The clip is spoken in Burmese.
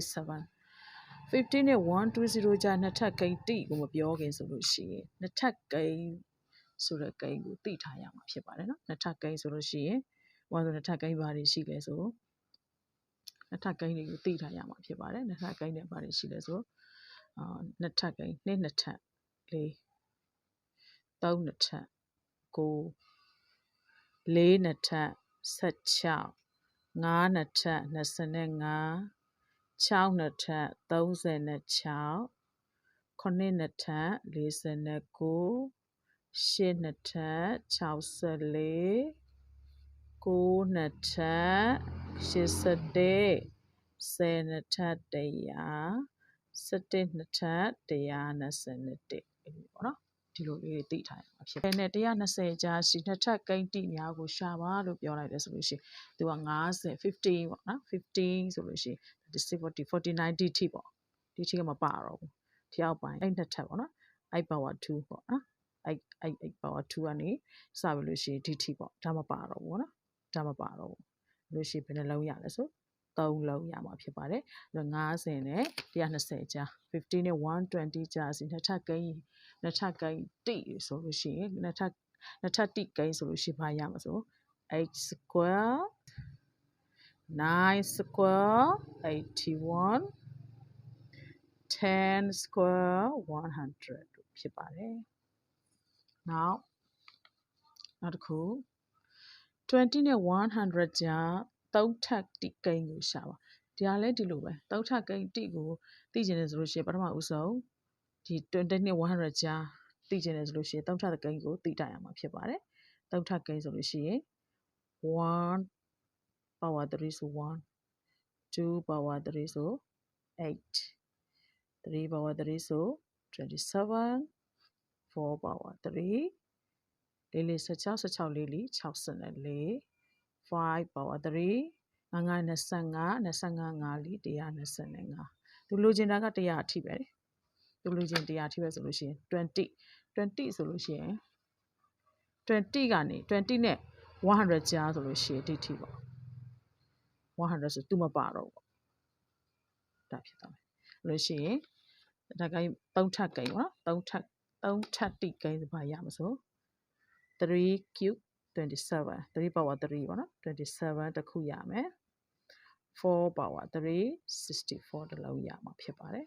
7 15နဲ့120ကြာနှစ်ထပ်ကိန်းတိကိုမပြောခင်ဆိုလို့ရှိရင်နှစ်ထပ်ကိန်းဆိုတဲ့ကိန်းကိုသိထားရမှာဖြစ်ပါတယ်နော်နှစ်ထပ်ကိန်းဆိုလို့ရှိရင်ဟိုဆိုနှစ်ထပ်ကိန်းဘာတွေရှိလဲဆိုနှစ်ထပ်ကိန်းတွေကိုသိထားရမှာဖြစ်ပါတယ်နှစ်ထပ်ကိန်းတွေဘာတွေရှိလဲဆိုအာနှစ်ထပ်ကိန်းနှစ်နှစ်ထပ်လေးသုံးနှစ်ထပ်ကိုလေးနှစ်ထပ်16 5နှစ်ထပ်25 6နှစ်ထပ်36 9နှစ်ထပ်49 10နှစ်ထပ်64 9နှစ်ထပ်81 10နှစ်ထပ်100 17နှစ်ထပ်121အဲ့ဒီပေါ့နော် ဒီလိုလေးတွေသိထားရမှာဖြစ်တယ်။နဲ့120ကြာရှိနှစ်ထပ်ကိန်းတိများကိုရှာပါလို့ပြောလိုက်တယ်ဆိုလို့ရှိရင်သူက50 15ပေါ့နော်15ဆိုလို့ရှိရင်40 40 90ထိပေါ့ဒီထိကမပါတော့ဘူး။ဒီအောက်ပိုင်းအဲ့နှစ်ထပ်ပေါ့နော်။အဲ့ power 2ပေါ့နော်။အဲ့အဲ့အဲ့ power 2ကနေစပြီလို့ရှိရင်ဒီထိပေါ့ဒါမပါတော့ဘူးပေါ့နော်။ဒါမပါတော့ဘူး။လို့ရှိရင်ဘယ်နှလုံးရလဲဆို 3လုံးရမှာဖြစ်ပါတယ်။အဲ့တော့50နဲ့120ကြာ15နဲ့120ကြာစီနှစ်ထပ်ကိန်းနှစ်ထပ်ကိန်းတိဆိုလို့ရှိရင်နှစ်ထပ်နှစ်ထပ်တိကိန်းဆိုလို့ရှိရင်ဘာရမှာဆို8 square 9 square 81 10 square 100ဖြစ်ပါတယ်။နောက်နောက်တစ်ခု20နဲ့100ကြာ သုံးထပ်တိကိန်းကိုရှာပါဒီဟာလည်းဒီလိုပဲသုံးထပ်ကိန်းတိကိုသိကျင်တယ်ဆိုလို့ရှိရင်ပထမဦးဆုံးဒီ20နဲ့100ကြာသိကျင်တယ်ဆိုလို့ရှိရင်သုံးထပ်ကိန်းကိုသိတတ်ရမှာဖြစ်ပါတယ်သုံးထပ်ကိန်းဆိုလို့ရှိရင်1 power 3ဆို1 2 power 3ဆို8 3 power 3ဆို27 4 power 3လေးလေး16 16လေးလေး64 5 power 3 9 25 25 5လီ125သူလိုချင်တာက100အထိပဲလေသူလိုချင်100အထိပဲဆိုလို့ရှိရင်20 20ဆိုလို့ရှိရင်20ကနေ20နဲ့100ကြားဆိုလို့ရှိရင်ဒီထိပေါ့100ဆိုသူမပါတော့ဘူးဒါဖြစ်သွားမယ်လို့ရှိရင်ဒါကိန်း3ထပ်ကိန်းပေါ့နော်3ထပ်3ထပ်တိကိန်းဆိုပါရမှာဆို3 cube 27 3 power 3ပေါ့နော်27တစ်ခုရမယ်4 power 3 64တလုံးရမှာဖြစ်ပါတယ်